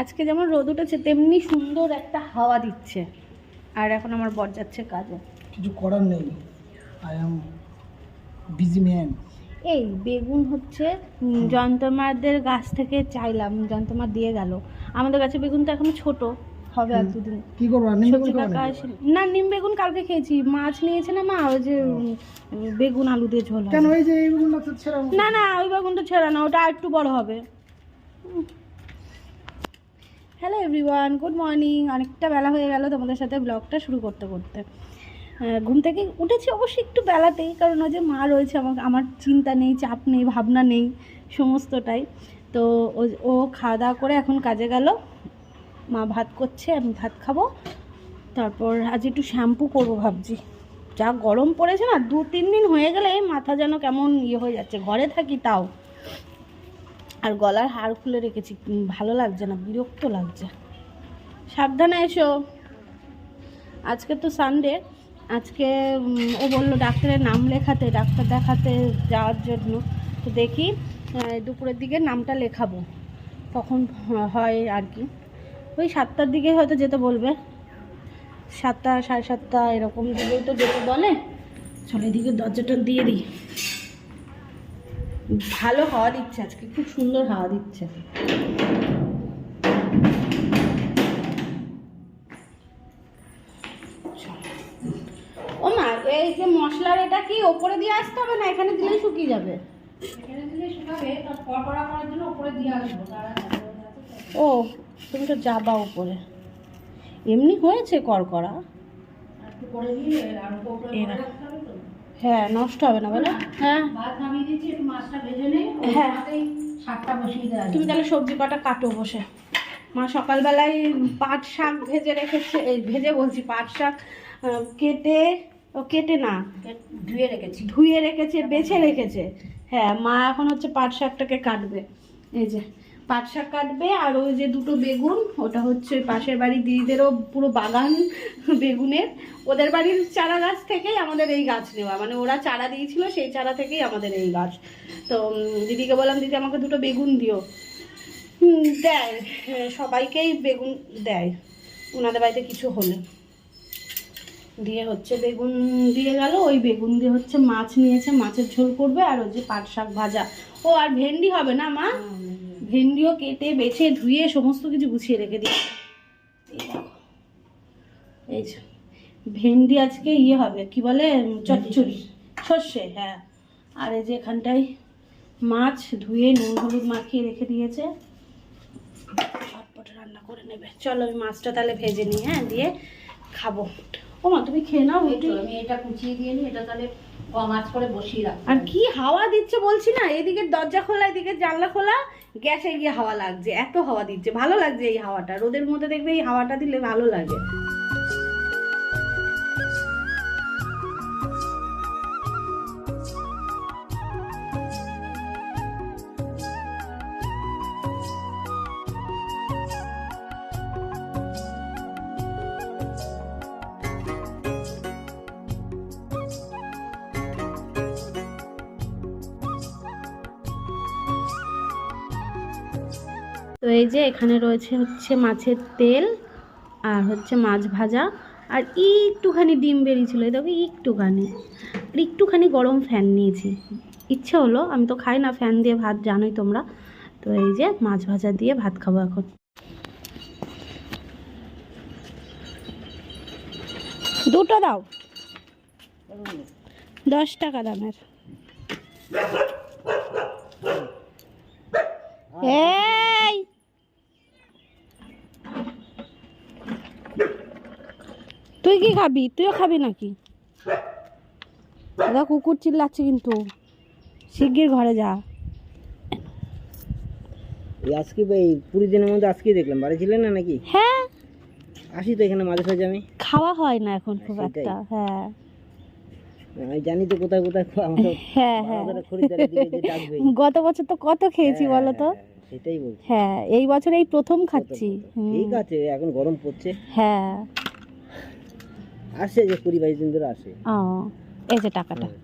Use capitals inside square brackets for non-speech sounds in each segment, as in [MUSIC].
আজকে যেমন রোদ উঠেছে তেমনি সুন্দর একটা হাওয়া দিচ্ছে। আর এখন আমার বর যাচ্ছে কাজে। কিছু করার নেই। আই বিজি ম্যান এই বেগুন হচ্ছে জয়ন্তমাদের গাছ থেকে চাইলাম জয়ন্তমা দিয়ে গেল। আমাদের গাছে বেগুন তো এখন ছোট হবে আর দুদিন। কি করব নিম বেগুন না নিম বেগুন কালকে খেয়েছি। মাছ নিয়েছে না মা ওই যে বেগুন আলু দিয়ে ঝোল কেন এই যে এই বেগুনটা তো ছেড়া না না ওই বেগুনটা ছেড়ে না ওটা আর একটু বড় হবে। হ্যালো এভরিওয়ান গুড মর্নিং অনেকটা বেলা হয়ে গেল তোমাদের সাথে ব্লগটা শুরু করতে করতে। ঘুম থেকে উঠেছি অবশ্যই একটু বেলাতেই, কারণ ওই যে মা রয়েছে, আমাকে আমার চিন্তা নেই, চাপ নেই, ভাবনা নেই, সমস্তটাই। তো ও- খাওয়া দাওয়া করে এখন কাজে গেল। মা ভাত করছে, আমি ভাত খাব। তারপর আজ একটু শ্যাম্পু করব ভাবছি। যা গরম পড়েছে না দু তিন দিন হয়ে গেলে মাথা যেন কেমন ইয়ে হয়ে যাচ্ছে। ঘরে থাকি তাও। আর গলার হাড় খুলে রেখেছি। ভালো লাগছে না, বিরক্ত লাগছে। সাবধানে এসো। আজকে তো সানডে আজকে ও বলল ডাক্তারের নাম লেখাতে, ডাক্তার দেখাতে যাওয়ার জন্য। তো দেখি দুপুরের দিকে নামটা লেখাবো। তখন হয় আর কি। ওই সাতটার দিকে হয়তো যেতে বলবে। সাতটা, সাড়ে সাতটা, এরকম দিকেই তো যেতে বলে। চলো এদিকে দরজাটা দিয়ে দিই। ভালো হাওয়া দিচ্ছে আজকে খুব সুন্দর হাওয়া দিচ্ছে। ও মা এই যে মশলার এটা কি ওপরে দিয়ে আসতে হবে না এখানে দিলেই শুকিয়ে যাবে? এখানে দিলে শুকাবে তার করার জন্য উপরে দিয়ে আসব ও তুমি তো যাবা উপরে। এমনি হয়েছে করকরা। হ্যাঁ নষ্ট হবে না বলো। হ্যাঁ। ভাত নামিয়ে দিচ্ছি একটু মাছটা ভেজে নেই। ওই হ্যাঁ। তুমি তাহলে সবজি কটা কাটো বসে। মা সকালবেলায় পাট শাক ভেজে রেখেছে এই ভেজে বলছি পাট শাক কেটে ও কেটে না ধুয়ে রেখেছি। ধুয়ে রেখেছে বেছে রেখেছে। হ্যাঁ মা এখন হচ্ছে পাট শাকটাকে কাটবে। এই যে পাট শাক কাটবে আর ওই যে দুটো বেগুন, ওটা হচ্ছে ওই পাশের বাড়ি দিদিদেরও পুরো বাগান বেগুনের। ওদের বাড়ির চারা গাছ থেকেই আমাদের এই গাছ নেওয়া। মানে ওরা চারা দিয়েছিল, সেই চারা থেকেই আমাদের এই গাছ। তো দিদিকে বললাম, দিদি, আমাকে দুটো বেগুন দিও। দেয়। সবাইকেই বেগুন দেয়। ওনাদের বাড়িতে কিছু হলে। দিয়ে হচ্ছে বেগুন দিয়ে গেল। ওই বেগুন দিয়ে হচ্ছে মাছ নিয়েছে, মাছের ঝোল করবে, আর ওই যে পাট শাক ভাজা। ও, আর ভেন্ডি হবে না, মা? ভেন্ডিও কেটে বেছে ধুয়ে সমস্ত কিছু গুছিয়ে রেখে দিই। এই যে ভেন্ডি আজকে ইয়ে হবে কি বলে চচ্চড়ি সর্ষে হ্যাঁ। আর এই যে এখানটায় মাছ ধুয়ে নুন হলুদ মাখিয়ে রেখে দিয়েছে। ঝটপট রান্না করে নেবে। চলো আমি মাছটা তাহলে ভেজে নিই হ্যাঁ দিয়ে খাব। ও মা তুমি খেয়ে নাও আমি এটা কুচিয়ে দিয়ে নিই এটা তাহলে কম আঁচ করে বসিয়ে রাখব আর কি হাওয়া দিচ্ছে বলছি না, এদিকে দরজা খোলা, এদিকে জানলা খোলা, গ্যাসে গিয়ে হাওয়া লাগছে, এত হাওয়া দিচ্ছে, ভালো লাগছে এই হাওয়াটা, রোদের মধ্যে দেখবে এই হাওয়াটা দিলে ভালো লাগে। তো এই যে এখানে রয়েছে হচ্ছে মাছের তেল আর হচ্ছে মাছ ভাজা আর একটুখানি ডিম বেরিয়েছিলো। এই দেখো একটুখানি। আর একটুখানি গরম ফ্যান নিয়েছি। ইচ্ছে হলো আমি তো খাই না ফ্যান দিয়ে ভাত জানোই তোমরা। তো এই যে মাছ ভাজা দিয়ে ভাত খাব এখন। দুটো দাও। দশ টাকা দামের। এই তুই কি খাবি? তুইও খাবি নাকি? দাদা কুকুর চিল্লাচ্ছে কিন্তু। শিগগির ঘরে যা। আজকে এই পুরী দিনের মধ্যে আজকেই দেখলাম। বাড়ি ছিলেন না নাকি? হ্যাঁ। আসি তো এখানে মাঝে সাঝে আমি। খাওয়া হয় না এখন খুব একটা হ্যাঁ। আমি জানি তো কোথায় কোথায় হ্যাঁ হ্যাঁ। [LAUGHS] গত বছর তো কত খেয়েছি হ্যাঁ, বলো তো? সেটাই বলছি। হ্যাঁ এই বছর এই প্রথম খাচ্ছি। ঠিক আছে এখন গরম পড়ছে। হ্যাঁ। আসছে যে কুড়ি বাইশ দিন ধরে আসে। ও এই যে টাকাটা। হ্যাঁ,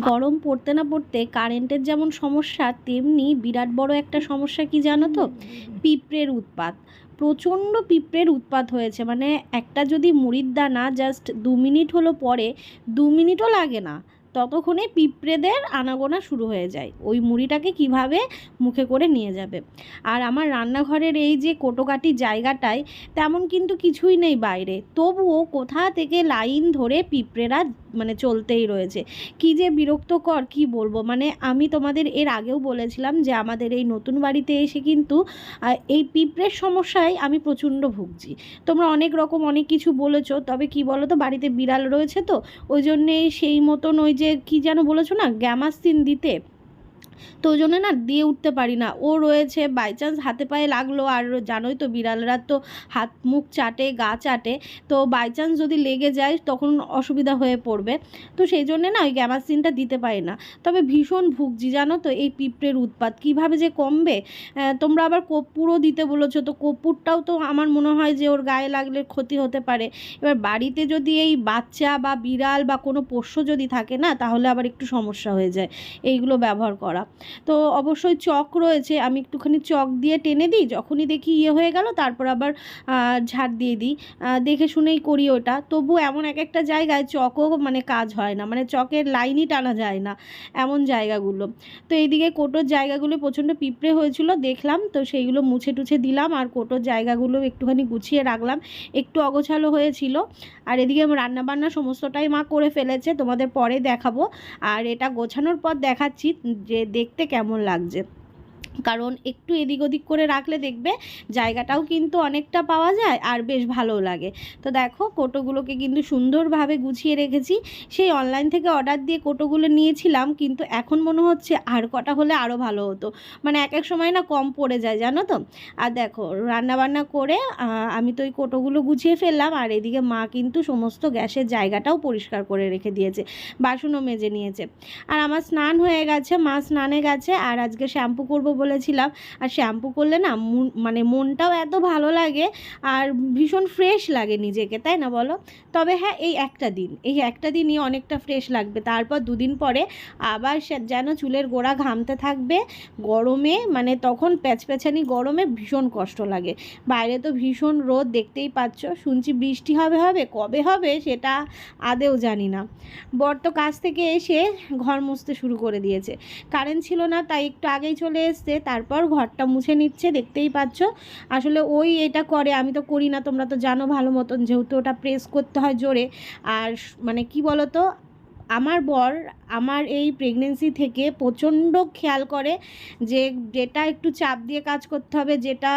গরম পড়তে না পড়তে কারেন্টের যেমন সমস্যা তেমনি বিরাট বড় একটা সমস্যা কি জানো তো? পিঁপড়ের উৎপাত। প্রচণ্ড পিঁপড়ের উৎপাত হয়েছে। মানে একটা যদি মুড়ির দানা জাস্ট দু মিনিট হলো পরে দু মিনিটও লাগে না। ততক্ষণে পিঁপড়েদের আনাগোনা শুরু হয়ে যায়। ওই মুড়িটাকে কীভাবে মুখে করে নিয়ে যাবে? আর আমার রান্নাঘরের এই যে কোটোকাটি জায়গাটায় তেমন কিন্তু কিছুই নেই বাইরে। তবুও কোথা থেকে লাইন ধরে পিঁপড়েরা মানে চলতেই রয়েছে? কি যে বিরক্তকর, কি বলব? মানে আমি তোমাদের এর আগেও বলেছিলাম যে আমাদের এই নতুন বাড়িতে এসে কিন্তু এই পিঁপড়ের সমস্যায় আমি প্রচণ্ড ভুগছি। তোমরা অনেক রকম অনেক কিছু বলেছ, তবে কি বলো তো বাড়িতে বিড়াল রয়েছে তো, ওই জন্যে সেই মতন ওই যে কি যেন বলেছ না গ্যামাসিন দিতে। তো ওই জন্য না দিয়ে উঠতে পারি না। ও রয়েছে বাই চান্স হাতে পায়ে লাগল। আর জানোই তো বিড়ালরা তো হাত, মুখ চাটে, গা চাটে। তো বাই চান্স যদি লেগে যায়, তখন অসুবিধা হয়ে পড়বে। তো সেই জন্যে না ওই গ্যামাসিনটা দিতে পারি না। তবে ভীষণ ভুগছি, জানো তো এই পিঁপড়ের উৎপাত। কীভাবে যে কমবে? তোমরা আবার কর্পূরও দিতে বলেছ। তো কর্পূরটাও তো আমার মনে হয় যে ওর গায়ে লাগলে ক্ষতি হতে পারে। এবার বাড়িতে যদি এই বাচ্চা বা বিড়াল বা কোনো পোষ্য যদি থাকে না, তাহলে আবার একটু সমস্যা হয়ে যায়। এইগুলো ব্যবহার করা। তো অবশ্যই চক রয়েছে। আমি একটুখানি চক দিয়ে টেনে দিই, যখনই দেখি ইয়ে হয়ে গেল, তারপর আবার ঝাড় দিয়ে দিই। দেখে শুনেই করি ওটা। তবু এমন এক একটা জায়গায় চকও মানে কাজ হয় না মানে চকের লাইনই টানা যায় না এমন জায়গাগুলো। তো এইদিকে কোটোর জায়গাগুলো প্রচণ্ড পিঁপড়ে হয়েছিল, দেখলাম, তো সেইগুলো মুছে টুছে দিলাম আর কোটোর জায়গাগুলো একটুখানি গুছিয়ে রাখলাম। একটু অগোছালো হয়েছিল। আর এদিকে রান্না বান্না সমস্তটাই মা করে ফেলেছে, তোমাদের পরে দেখাবো। আর এটা গোছানোর পর দেখাচ্ছি যে দেখতে কেমন লাগছে? কারণ একটু এদিক ওদিক করে রাখলে দেখবে জায়গাটাও কিন্তু অনেকটা পাওয়া যায় আর বেশ ভালো লাগে। তো দেখো কোটোগুলোকে কিন্তু সুন্দরভাবে গুছিয়ে রেখেছি। সেই অনলাইন থেকে অর্ডার দিয়ে কোটোগুলো নিয়েছিলাম কিন্তু এখন মনে হচ্ছে আর কটা হলে আরও ভালো হতো। মানে এক এক সময় না কম পড়ে যায়, জানো তো? আর দেখো রান্নাবান্না করে আমি তো ওই কোটোগুলো গুছিয়ে ফেললাম আর এদিকে মা কিন্তু সমস্ত গ্যাসের জায়গাটাও পরিষ্কার করে রেখে দিয়েছে, বাসনও মেজে নিয়েছে। আর আমার স্নান হয়ে গেছে, মা স্নানে গেছে আর আজকে শ্যাম্পু করব বলেছিলাম। আর শ্যাম্পু করলে না মন- মানে মনটাও এত ভালো লাগে আর ভীষণ ফ্রেশ লাগে নিজেকে, তাই না বলো? তবে হ্যাঁ এই একটা দিন, এই একটা দিনই অনেকটা ফ্রেশ লাগবে। তারপর দুদিন পরে আবার যেন চুলের গোড়া ঘামতে থাকবে, গরমে মানে তখন প্যাচপ্যাচানি গরমে ভীষণ কষ্ট লাগে। বাইরে তো ভীষণ রোদ, দেখতেই পাচ্ছ। শুনছি বৃষ্টি হবে হবে, কবে হবে সেটা আদেও জানি না। বর তো কাজ থেকে এসে ঘর মুছতে শুরু করে দিয়েছে। কারেন্ট ছিল না, তাই একটু আগেই চলে এসছে। তারপর ঘরটা মুছে নিচ্ছে, দেখতেই পাচ্ছ। আসলে ওই এটা করে, আমি তো করি না, তোমরা তো জানো ভালো মতন, যেহেতু ওটা প্রেস করতে হয় জোরে। আর মানে কি বলো তো আমার বর আমার এই প্রেগনেন্সি থেকে প্রচণ্ড খেয়াল করে যে, যেটা একটু চাপ দিয়ে কাজ করতে হবে, যেটা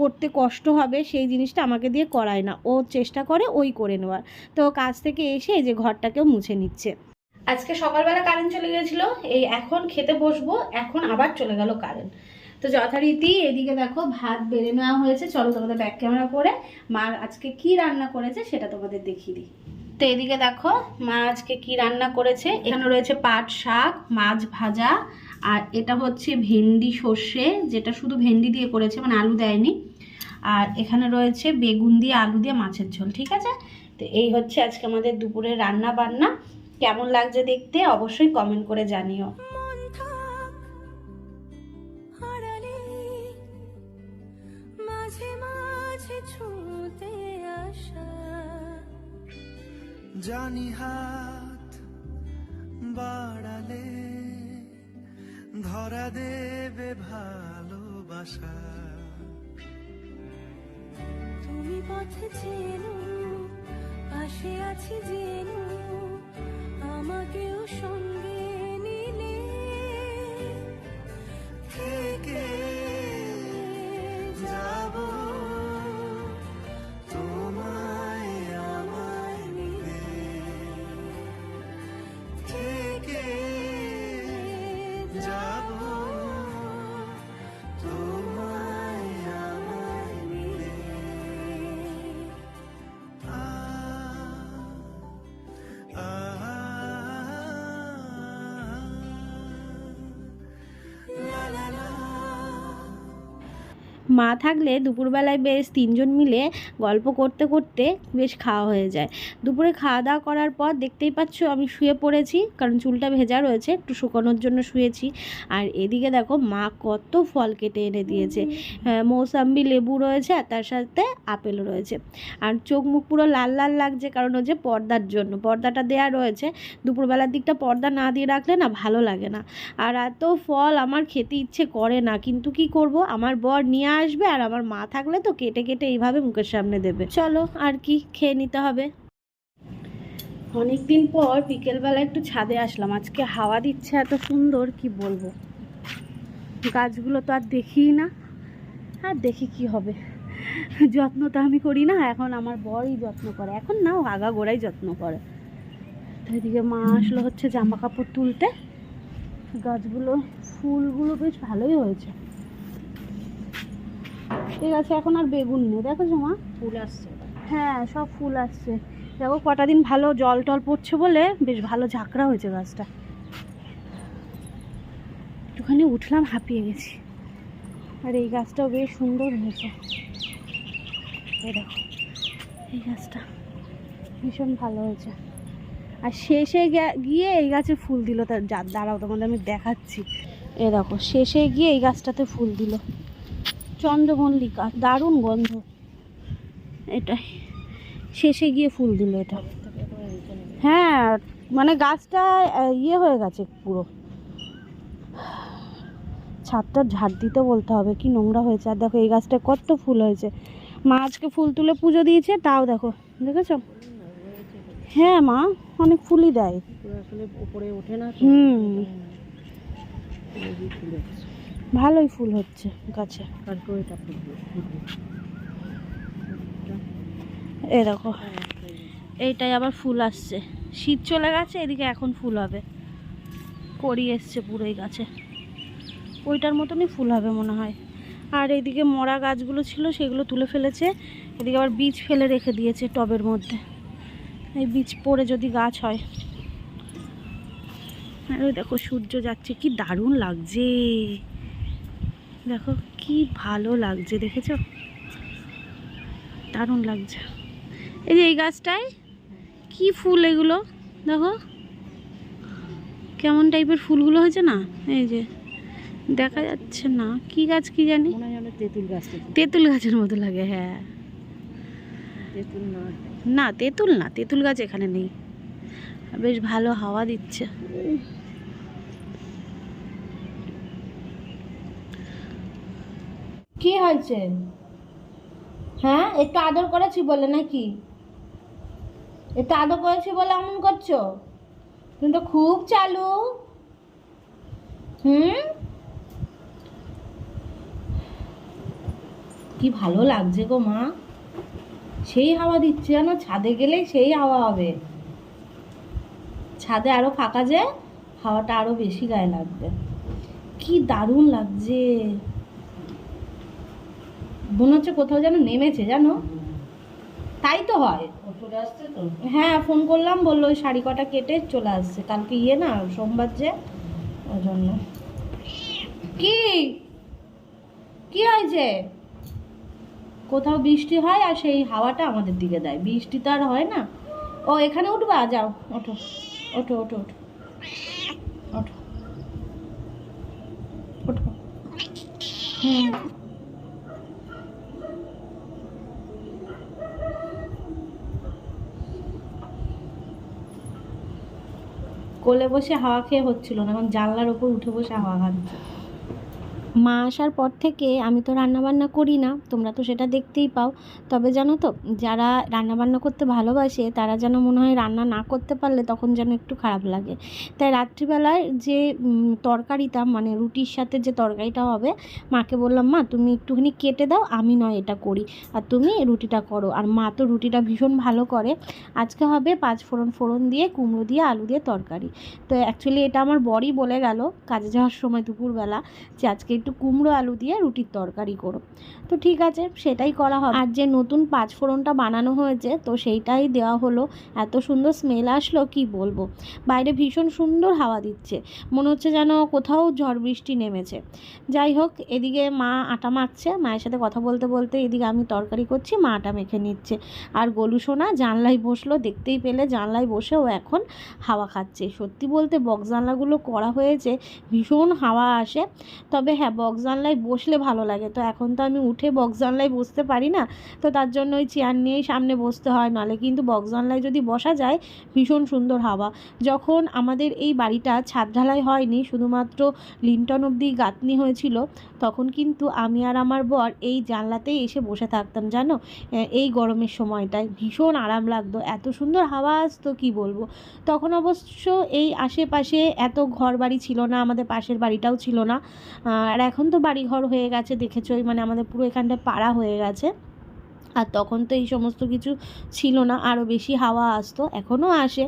করতে কষ্ট হবে, সেই জিনিসটা আমাকে দিয়ে করায় না। ও চেষ্টা করে ওই করে নেওয়ার। তো কাজ থেকে এসে এই যে ঘরটাকেও মুছে নিচ্ছে। আজকে সকালবেলা কারেন্ট চলে গেছিল, এই এখন খেতে বসবো, এখন আবার চলে গেল কারেন্ট। তো যথারীতি এদিকে দেখো ভাত বেড়ে নেওয়া হয়েছে, চলো তোমাদের ব্যাক ক্যামেরা করে মা আজকে কি রান্না করেছে সেটা তোমাদের দেখিয়ে দিই। তো এদিকে দেখো মা আজকে কি রান্না করেছে, এখানে রয়েছে পাট শাক, মাছ ভাজা, আর এটা হচ্ছে ভেন্ডি সর্ষে, যেটা শুধু ভেন্ডি দিয়ে করেছে মানে আলু দেয়নি। আর এখানে রয়েছে বেগুন দিয়ে আলু দিয়ে মাছের ঝোল, ঠিক আছে? তো এই হচ্ছে আজকে আমাদের দুপুরের রান্না বান্না কেমন লাগছে দেখতে অবশ্যই কমেন্ট করে জানিও। জানি হাত বাড়ালে ধরা দেবে ভালোবাসা। তুমি পথে চেনো, পাশে আছি জেনো আমাকেও সঙ্গে নিলে থেকে যাব। তোমায় আমায় মিলে থেকে যাব। মা থাকলে দুপুরবেলায় বেশ তিনজন মিলে গল্প করতে করতে বেশ খাওয়া হয়ে যায়। দুপুরে খাওয়া দাওয়া করার পর দেখতেই পাচ্ছ আমি শুয়ে পড়েছি কারণ চুলটা ভেজা রয়েছে একটু শুকানোর জন্য শুয়েছি। আর এদিকে দেখো মা কত ফল কেটে এনে দিয়েছে। হ্যাঁ, মৌসাম্বি লেবু রয়েছে আর তার সাথে আপেল রয়েছে। আর চোখ মুখ পুরো লাল লাল লাগছে কারণ হচ্ছে পর্দার জন্য পর্দাটা দেয়া রয়েছে। দুপুরবেলার দিকটা পর্দা না দিয়ে রাখলে না ভালো লাগে না। আর এত ফল আমার খেতে ইচ্ছে করে না কিন্তু কি করব? আমার বর নিয়ে আসবে আর আমার মা থাকলে তো কেটে কেটে এইভাবে মুখের সামনে দেবে। চলো, আর কি খেয়ে নিতে হবে? অনেক দিন পর বিকেলবেলা একটু ছাদে আসলাম। আজকে হাওয়া দিচ্ছে এত সুন্দর, কি বলব? গাছগুলো তো আর দেখি না। আর দেখি কি হবে। যত্ন তো আমি করি না, এখন আমার বরই যত্ন করে। এখন নাও আগা গোড়াই যত্ন করে। এদিকে মা আসলো হচ্ছে জামা কাপড় তুলতে। গাছগুলো, ফুলগুলো বেশ ভালোই হয়েছে। ঠিক আছে এখন আর বেগুন নেই। দেখো মা ফুল আসছে। হ্যাঁ সব ফুল আসছে। দেখো কটা দিন ভালো জল টল পড়ছে বলে বেশ ভালো ঝাঁকড়া হয়েছে গাছটা। একটুখানি উঠলাম হাঁপিয়ে গেছি। আর এই গাছটাও বেশ সুন্দর হয়েছে। এই দেখো এই গাছটা ভীষণ ভালো হয়েছে। আর শেষে গিয়ে এই গাছে ফুল দিল। তার দাঁড়াও তোমাদের আমি দেখাচ্ছি। এ দেখো শেষে গিয়ে এই গাছটাতে ফুল দিল। চন্দ্রমল্লিকা দারুণ গন্ধ। এটাই শেষে গিয়ে ফুল দিল এটা। হ্যাঁ মানে গাছটা ইয়ে হয়ে গেছে পুরো। ছাদটা ঝাড় দিতে বলতে হবে কি নোংরা হয়েছে। আর দেখো এই গাছটা কত ফুল হয়েছে। মা আজকে ফুল তুলে পুজো দিয়েছে তাও দেখো দেখেছ? হ্যাঁ মা অনেক ফুলই দেয়। উপরে ওঠে না হুম। ভালোই ফুল হচ্ছে গাছে। এই দেখো, এইটাই আবার ফুল আসছে। শীত চলে গেছে, এদিকে এখন ফুল হবে। করি এসছে পুরোই গাছে। ওইটার মতনই ফুল হবে মনে হয়। আর এদিকে মরা গাছগুলো ছিল, সেগুলো তুলে ফেলেছে। এদিকে আবার বীজ ফেলে রেখে দিয়েছে টবের মধ্যে। এই বীজ পড়ে যদি গাছ হয়। আর দেখো সূর্য যাচ্ছে, কি দারুণ লাগছে। দেখো কি ভালো লাগছে দেখেছ? দারুণ লাগছে। এই যে এই গাছটায় কি ফুল এগুলো? দেখো। কেমন টাইপের ফুলগুলো হয়েছে না? এই যে দেখা যাচ্ছে না। কি গাছ কি জানি? তেঁতুল গাছটা তেঁতুল গাছের মতো লাগে হ্যাঁ। না তেঁতুল না তেঁতুল গাছ এখানে নেই। বেশ ভালো হাওয়া দিচ্ছে। কি হয়েছে? হ্যাঁ একটু আদর করেছি বলে নাকি? একটু আদর করেছি বলে এমন করছ? তুমি তো খুব চালু। হুম? কি ভালো লাগছে গো মা। সেই হাওয়া দিচ্ছে জানো? ছাদে গেলেই সেই হাওয়া হবে। ছাদে আরও ফাঁকা যে, হাওয়াটা আরও বেশি গায়ে লাগবে। কি দারুণ লাগছে। মনে হচ্ছে কোথাও যেন নেমেছে জানো? তাই তো হয়। হ্যাঁ ফোন করলাম বলল ওই শাড়ি কটা কেটে চলে আসছে। কালকে ইয়ে না সোমবার যে ওই জন্য। কি? কি হয়েছে? কোথাও বৃষ্টি হয় আর সেই হাওয়াটা আমাদের দিকে দেয়। বৃষ্টি তো আর হয় না। ও এখানে উঠবা? যাও ওঠো। ওঠো ওঠো ওঠো। ওঠো। ওঠো। হুম। কোলে বসে হাওয়া খেয়ে হচ্ছিল না এখন জানলার ওপর উঠে বসে হাওয়া খাচ্ছে। মা আসার পর থেকে আমি তো রান্নাবান্না করি না, তোমরা তো সেটা দেখতেই পাও। তবে জানো তো, যারা রান্নাবান্না করতে ভালোবাসে, তারা যেন মনে হয় রান্না না করতে পারলে তখন যেন একটু খারাপ লাগে। তাই রাত্রিবেলায় যে তরকারিটা মানে রুটির সাথে যে তরকারিটা হবে, মাকে বললাম, মা, তুমি একটুখানি কেটে দাও, আমি নয় এটা করি। আর তুমি রুটিটা করো। আর মা তো রুটিটা ভীষণ ভালো করে। আজকে হবে পাঁচ ফোড়ন ফোড়ন দিয়ে, কুমড়ো দিয়ে, আলু দিয়ে তরকারি। তো অ্যাকচুয়ালি এটা আমার বরই বলে গেল, কাজে যাওয়ার সময় দুপুরবেলা, যে আজকে একটু কুমড়ো আলু দিয়ে রুটির তরকারি করো। তো ঠিক আছে, সেটাই করা হবে। আর যে নতুন পাঁচফোড়নটা বানানো হয়েছে, তো সেইটাই দেওয়া হলো। এত সুন্দর স্মেল আসলো, কি বলব? বাইরে ভীষণ সুন্দর হাওয়া দিচ্ছে। মনে হচ্ছে যেন কোথাও ঝড় বৃষ্টি নেমেছে। যাই হোক, এদিকে মা আটা মাখছে। মায়ের সাথে কথা বলতে বলতে এদিকে আমি তরকারি করছি, মা আটা মেখে নিচ্ছে। আর গলু সোনা জানলায় বসল, দেখতেই পেলে জানলায় বসে ও এখন হাওয়া খাচ্ছে। সত্যি বলতে বক্স জানলাগুলো করা হয়েছে, ভীষণ হাওয়া আসে। তবে হ্যাঁ বক্স জানলায় বসলে ভালো লাগে। তো এখন তো আমি উঠে বক্স জানলায় বসতে পারি না। তো তার জন্য ওই চেয়ার নিয়েই সামনে বসতে হয়। নাহলে কিন্তু বক্স জানলায় যদি বসা যায়, ভীষণ সুন্দর হাওয়া। যখন আমাদের এই বাড়িটা ছাদ ঢালাই হয়নি, শুধুমাত্র লিন্টন অব্দি গাঁথনি হয়েছিল, তখন কিন্তু আমি আর আমার বর এই জানলাতেই এসে বসে থাকতাম, জানো? এই গরমের সময়টায়। ভীষণ আরাম লাগতো। এত সুন্দর হাওয়া আসতো, কি বলব? তখন অবশ্য এই আশেপাশে এত ঘর বাড়ি ছিল না, আমাদের পাশের বাড়িটাও ছিল না। আর এখন তো বাড়ি ঘর হয়ে গেছে দেখেছোই মানে আমাদের পুরো এখানটায় পাড়া হয়ে গেছে। আর তখন তো এই সমস্ত কিছু ছিল না আরও বেশি হাওয়া আসতো এখনও আসে।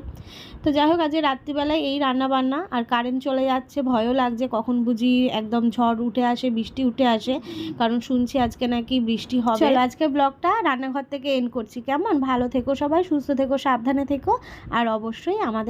তো যাই হোক আজকে রাত্রিবেলায় এই রান্না বান্না আর কারেন্ট চলে যাচ্ছে ভয়ও লাগছে কখন বুঝি একদম ঝড় উঠে আসে বৃষ্টি উঠে আসে কারণ শুনছি আজকে নাকি বৃষ্টি হবে। চলো। আজকে ব্লগটা রান্নাঘর থেকে এন্ড করছি। কেমন? ভালো থেকো সবাই সুস্থ থেকো সাবধানে থেকো আর অবশ্যই আমাদের